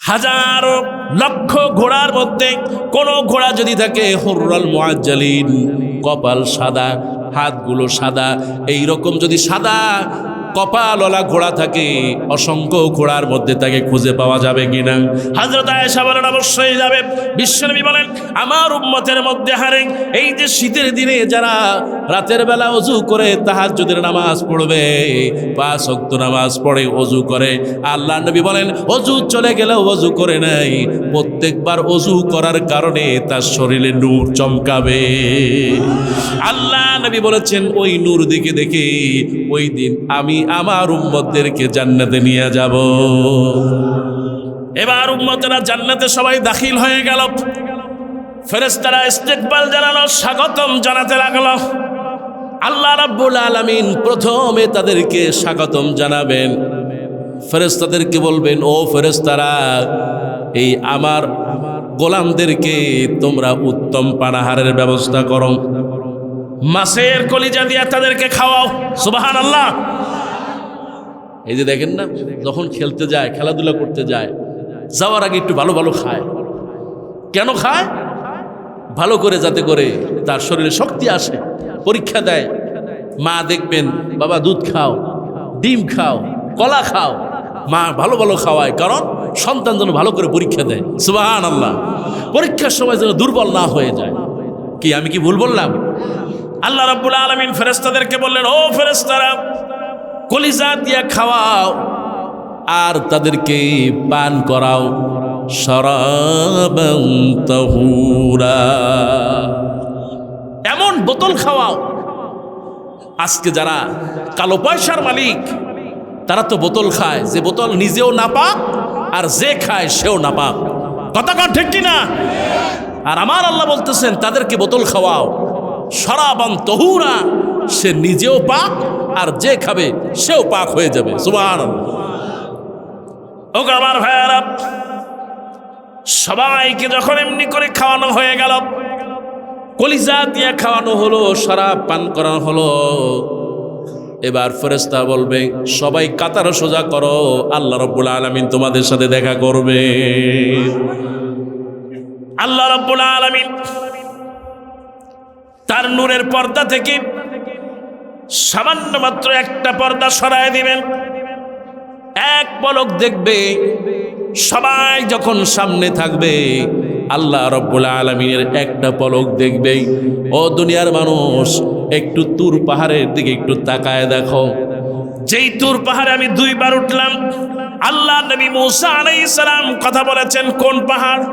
হাজারো লক্ষ ঘোড়ার মধ্যে কোন ঘোড়া যদি থাকে, হরুরাল মোয়াজ্জালিন কপাল সাদা, হাতগুলো সাদা এই রকম যদি সাদা কপালওয়ালা ঘোড়া থাকে, অসংখ্য ঘোড়ার মধ্যে তাকে খুঁজে পাওয়া যাবে কিনা? হাজরত অবশ্যই যাবে। বিশ্বনবী বলেন, আমার উম্মতের মধ্যে হারে এই যে শীতের দিনে যারা রাতের বেলা অজু করে, তাহাজ্জুদের নামাজ পড়বে, পাঁচ ওয়াক্ত নামাজ পড়ে, অজু করে। আল্লাহ নবী বলেন, অজু চলে গেলেও অজু করে নাই। প্রত্যেকবার অজু করার কারণে তার শরীরে নূর চমকাবে। আল্লাহ নবী বলেছেন, ওই নূর দিকে দেখে, ওই দিন আমি আমার উম্মতদেরকে জান্নাতে নিয়ে যাব। এবার উম্মতেরা জান্নাতে সবাই দাখিল হয়ে গেল। ফেরেস্তারা ইস্তেকবাল জানালো, স্বাগতম জানাতে লাগল। আল্লাহ রাব্বুল আলামিন প্রথমে তাদেরকে স্বাগতম জানাবেন। ফেরেস্তাদেরকে বলবেন, ও ফেরেস্তারা এই আমার গোলামদেরকে তোমরা উত্তম পানাহারের ব্যবস্থা করো। মাছের কলিজা দিয়া তাদেরকে খাওয়াও। সুবাহান আল্লাহ এই যে দেখেন না, যখন খেলতে যায়, খেলাধুলা করতে যায়, যাওয়ার আগে একটু ভালো ভালো খায়। কেন খায়? ভালো করে যাতে করে তার শরীরে শক্তি আসে, পরীক্ষা দেয়। মা দেখবেন, বাবা, দুধ খাও, ডিম খাও, কলা খাও। মা ভালো ভালো খাওয়ায়, কারণ সন্তান যেন ভালো করে পরীক্ষা দেয়। সুবাহান আল্লাহ পরীক্ষার সময় যেন দুর্বল না হয়ে যায়। কি, আমি কি ভুল বললাম? আল্লাহ রাব্বুল আলামিন ফেরেস্তাদেরকে বললেন, ও ফেরেশতারা কলিজা দিয়া খাওয়াও আর তাদেরকে পান করাও। শরাবান তাহুরা। এমন বোতল খাওয়াও। আজকে যারা কালো পয়সার মালিক, তারা তো বোতল খায়। যে বোতল নিজেও না পাক আর যে খায় সেও না পাক কথা কন ঠিক কিনা? আর আমার আল্লাহ বলতেছেন, তাদেরকে বোতল খাওয়াও। সরাবান তহুরা। সে নিজেও পাক, আর যে খাবে সেও পাক হয়ে যাবে। ওকে আমার ভাইয়ারা, সবাইকে যখন এমনি করে খাওয়ানো হয়ে গেল, কলিজা দিয়ে খাওয়ানো হলো, শরাব পান করানো হলো, এবার ফেরেস্তা বলবে, সবাই কাতার সোজা করো, আল্লাহ রব্বুল আলমিন তোমাদের সাথে দেখা করবে। আল্লাহ রব্বুল আলমিন তার নূরের পর্দা থেকে সামান্য মাত্র একটা পর্দা সরায় দিবেন। এক পলক দেখবে, সবাই যখন সামনে থাকবে, আল্লাহ রব্বুল আলমিনের একটা পলক দেখবেই। ও দুনিয়ার মানুষ, একটু তুর পাহাড়ের দিকে একটু তাকায় দেখো। যেই তুর পাহাড়ে আমি দুইবার উঠলাম, আল্লাহ নবী মুসা আলাইহিস সালাম কথা বলেছেন, কোন পাহাড়?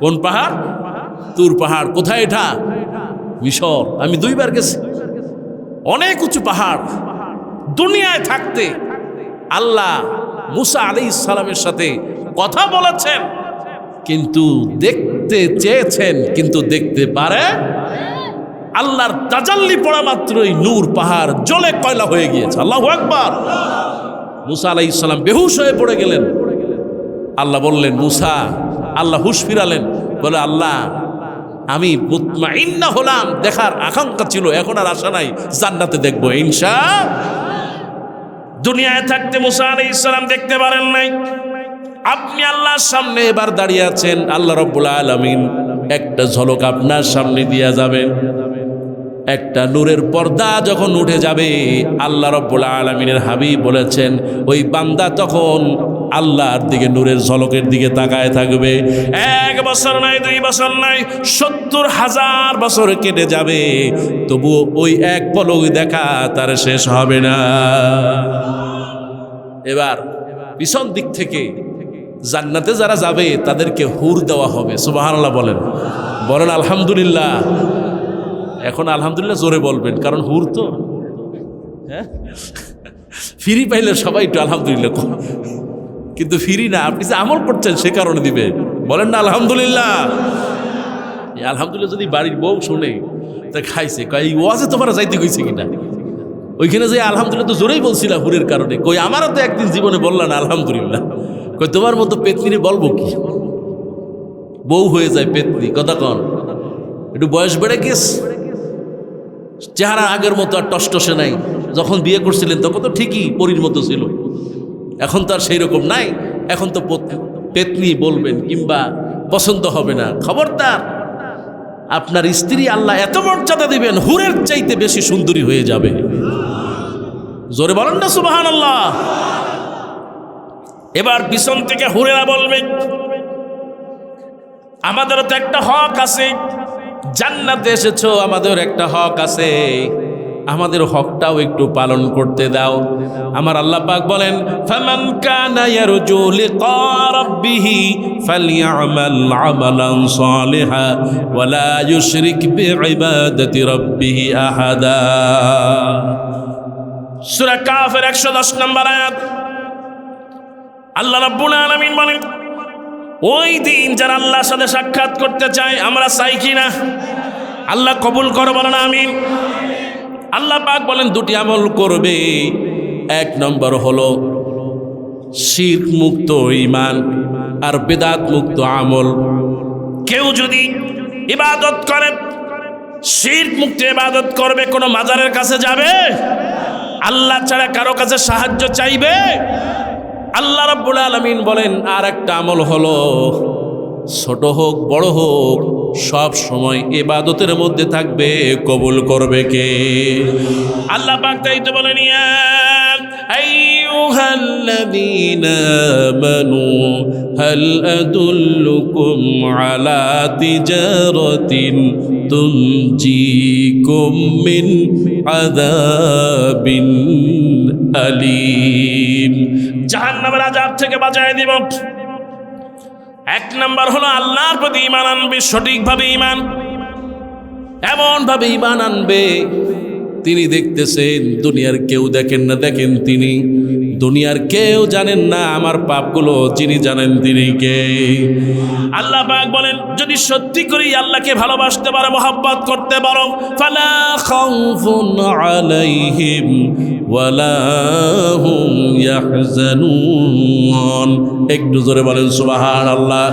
কোন পাহাড়? তুর পাহাড়। কোথায় এটা? মিশর। আমি দুইবার গেছি। অনেক উঁচু পাহাড়। দুনিয়ায় থাকতে আল্লাহ মুসা আলী ইসালামের সাথে কথা বলেছেন। কিন্তু দেখতে চেয়েছেন, কিন্তু দেখতে পারে আল্লাহর তাজাল্লি পড়া মাত্রই নূর পাহাড় জলে কয়লা হয়ে গিয়েছে। আল্লাহ একবার মুসা আলাই ইসলাম বেহুশ হয়ে পড়ে গেলেন। আল্লাহ বললেন, মুসা, আল্লাহ হুশ ফিরালেন। বলে, আল্লাহ আমি মুতমাইন্না হলাম, দেখার আকাঙ্ক্ষা ছিল, এখন আর আশা নাই, জান্নাতে দেখব, ইনশা দুনিয়ায় থাকতে মুসা আলাই ইসলাম দেখতে পারেন নাই। আপনি আল্লাহর সামনে এবার দাঁড়িয়ে আছেন, আল্লাহ রব্বুল আলমিন একটা ঝলক আপনার সামনে দিয়া যাবেন একটা নূরের পর্দা যখন উঠে যাবে, আল্লাহ রব্বুল আলমিনের হাবিব বলেছেন, ওই বান্দা তখন আল্লাহর দিকে নূরের ঝলকের দিকে তাকায় থাকবে। এক বছর নাই, দুই বছর নাই, সত্তর হাজার বছর কেটে যাবে। তবুও ওই এক পলক দেখা তার শেষ হবে না। এবার পিছন দিক থেকে জান্নাতে যারা যাবে, তাদেরকে হুর দেওয়া হবে। সুবাহান্লাহ বলেন। বলেন, আলহামদুলিল্লাহ। এখন আলহামদুলিল্লাহ জোরে বলবেন, কারণ হুর তো হ্যাঁ? ফিরি পাইলে সবাই একটু আলহামদুলিল্লাহ। কিন্তু ফিরি না। আপনি যে আমল করছেন, সে কারণে দিবে। বলেন না, আলহামদুলিল্লাহ। আলহামদুলিল্লাহ যদি বাড়ির বউ শুনে, তা খাইছে, কয় ওয়াজে তোমার যাইতে কইছে কিনা? ওইখানে যে আলহামদুলিল্লাহ তো জোরেই বলছিলাম হুরের কারণে। কই, আমারও তো একদিন জীবনে বললাম আলহামদুলিল্লাহ। কই, তোমার মতো পেতনিরে বলব কি? বউ হয়ে যায় পেতনি, কথা কন। একটু বয়স বেড়ে গেছ। চেহারা আগের মতো আর টসটসে নাই। যখন বিয়ে করছিলেন, তখন তো ঠিকই পরীর মতো ছিল। এখন তো আর সেই রকম নাই। এখন তো পত- পেতনি বলবেন কিংবা পছন্দ হবে না। খবরদার, আপনার স্ত্রী আল্লাহ এত মর্যাদা দিবেন, হুরের চাইতে বেশি সুন্দরী হয়ে যাবে। জোরে বলেন না সুবাহান আল্লাহ এবার পিছন থেকে হুরেরা বলবে, আমাদেরও তো একটা হক আছে। জান্নাতে এসেছ আমাদের একটা হক আছে। আমাদের হকটাও একটু পালন করতে দাও। আমার আল্লাহ পাক বলেন, ফামান কানা ইয়ারজু লিকা রাব্বিহি ফালইআমাল আমালান সালিহা ওয়ালা ইউশরিক বিইবাদাতি রাব্বিহি আহাদা। সূরা কাফের 110 নম্বর আয়াত। আল্লাহ রাব্বুল আলামিন বলেন, ওই দিন যারা আল্লাহর সাথে সাক্ষাৎ করতে চায়, আমরা চাই কি না? আল্লাহ কবুল করো, বলেন, আমিন। আল্লাহ পাক বলেন, দুটি আমল করবে। এক নম্বর হলো শির মুক্ত ইমান আর বেদাত মুক্ত আমল। কেউ যদি ইবাদত করে শির মুক্ত ইবাদত করবে, কোনো মাজারের কাছে যাবে? আল্লাহ ছাড়া কারও কাছে সাহায্য চাইবে? আল্লাহ রাব্বুল আলামিন বলেন আর একটা আমল হলো, ছোট হোক, বড় হোক সব সময় ইবাদতের মধ্যে থাকবে, কবুল করবে কে? আল্লাহ পাক তাই তো বলেন, ইয়া আইয়ুহাল্লাযীনা আমানু, হাল আদুল্লুকুম আলা তিজারাতিন তুনজিকুম মিন আযাবিন আলিম। জাহান্নামের আযাব থেকে বাঁচায় দিব। এক নাম্বার হলো আল্লাহর প্রতি ইমান আনবে, সঠিকভাবে ইমান এমন ভাবে ইমান আনবে, তিনি দেখতেছেন দুনিয়ার কেউ দেখেন না, দেখেন তিনি। দুনিয়ার কেউ জানেন না আমার পাপগুলো, যিনি জানেন তিনি কে। আল্লাহ পাক বলেন, যদি সত্যি করি আল্লাহকে ভালোবাসতে পারো, মহাব্বত করতে পারো, ফালা খাউফুন আলাইহিম ওয়ালা হুম ইয়াহজানুন। একটু জোরে বলেন সুবাহান আল্লাহ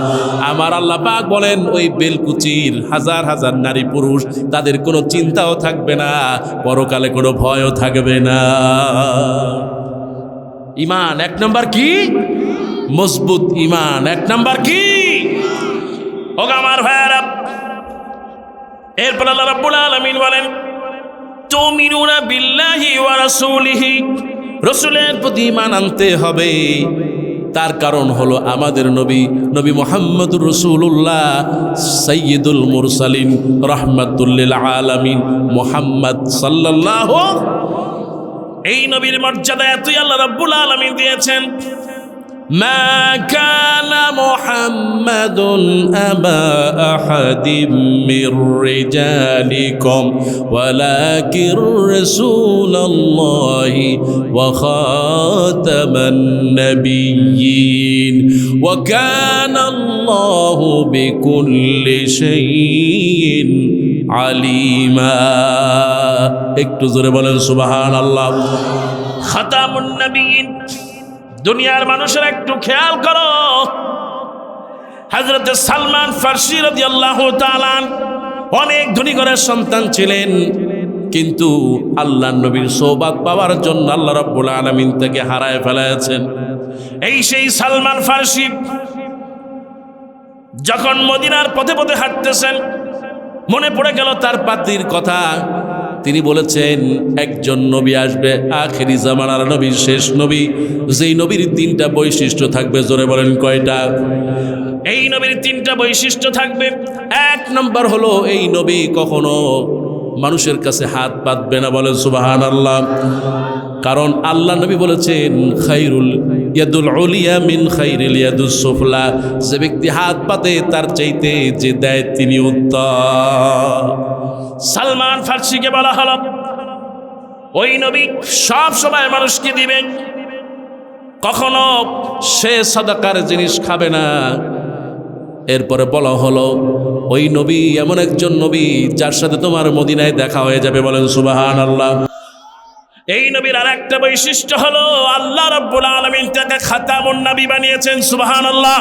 আমার আল্লাহ পাক বলেন, ওই বেলকুচির হাজার হাজার নারী পুরুষ, তাদের কোনো চিন্তাও থাকবে না, পরকালে কোনো ভয়ও থাকবে না। ইমান, এক নম্বর কি? মজবুত ইমান, এক নম্বর কি? ও আমার ভাইয়ারা, এরপর আল্লাহ রাব্বুল আলামিন বলেন, তুমিনুনা বিল্লাহি ওয়া রাসূলিহি। রসুলের প্রতি ইমান আনতে হবে। তার কারণ হলো আমাদের নবী নবী মোহাম্মদ রসুল্লাহ সৈয়দুল মুরসালিন রহমাতুল্লিল আলামিন মোহাম্মদ সাল্লাল্লাহ এই নবীর মর্যাদা এতই আল্লাহ রাব্বুল আলামিন দিয়েছেন ما كان محمد أبا أحد من رجالكم ولكن رسول الله وخاتم النبيين وكان الله بكل شيء আলিমা। একটু জোরে বলেন সুবাহান আল্লাহ খাতামুন্নবীন দুনিয়ার মানুষের একটু খেয়াল করো। হজরত সালমান ফার্সি রদি আল্লাহ তালান অনেক ধনী ঘরের সন্তান ছিলেন, কিন্তু আল্লাহ নবীর সৌবাদ পাওয়ার জন্য আল্লাহ রব্বুল আলমিন তাকে হারায় ফেলাছেন। এই সেই সালমান ফার্সি যখন মদিনার পথে পথে হাঁটতেছেন মনে পড়ে গেল তার পাত্রীর কথা। তিনি বলেছেন, একজন নবী আসবে, আখেরি জামানার নবীর শেষ নবী। যেই নবীর তিনটা বৈশিষ্ট্য থাকবে, জোরে বলেন কয়টা? এই নবীর তিনটা বৈশিষ্ট্য থাকবে। এক নম্বর হলো, এই নবী কখনো মানুষের কাছে হাত পাতবে না বলেন সুবাহান আল্লাহ কারণ আল্লাহ নবী বলেছেন খাইরুল ইয়াদুল উলিয়া মিন খাইরিল ইয়াদুস সুফলা। যে ব্যক্তি হাত পাতে তার চাইতে যে দেয় তিনি উত্তম। সালমান ফার্সিকে বলা হলো, ওই নবী সব সময় মানুষকে দিবে। কখনো সে সদাকার জিনিস খাবে না। এরপরে বলা হলো, ওই নবী এমন একজন নবী যার সাথে তোমার মদিনায় দেখা হয়ে যাবে। বলেন সুবাহান আল্লাহ এই নবীর আর একটা বৈশিষ্ট্য হলো, আল্লাহ রব্বুল আলমিন তাকে খাতামুন নবী বানিয়েছেন সুবাহান আল্লাহ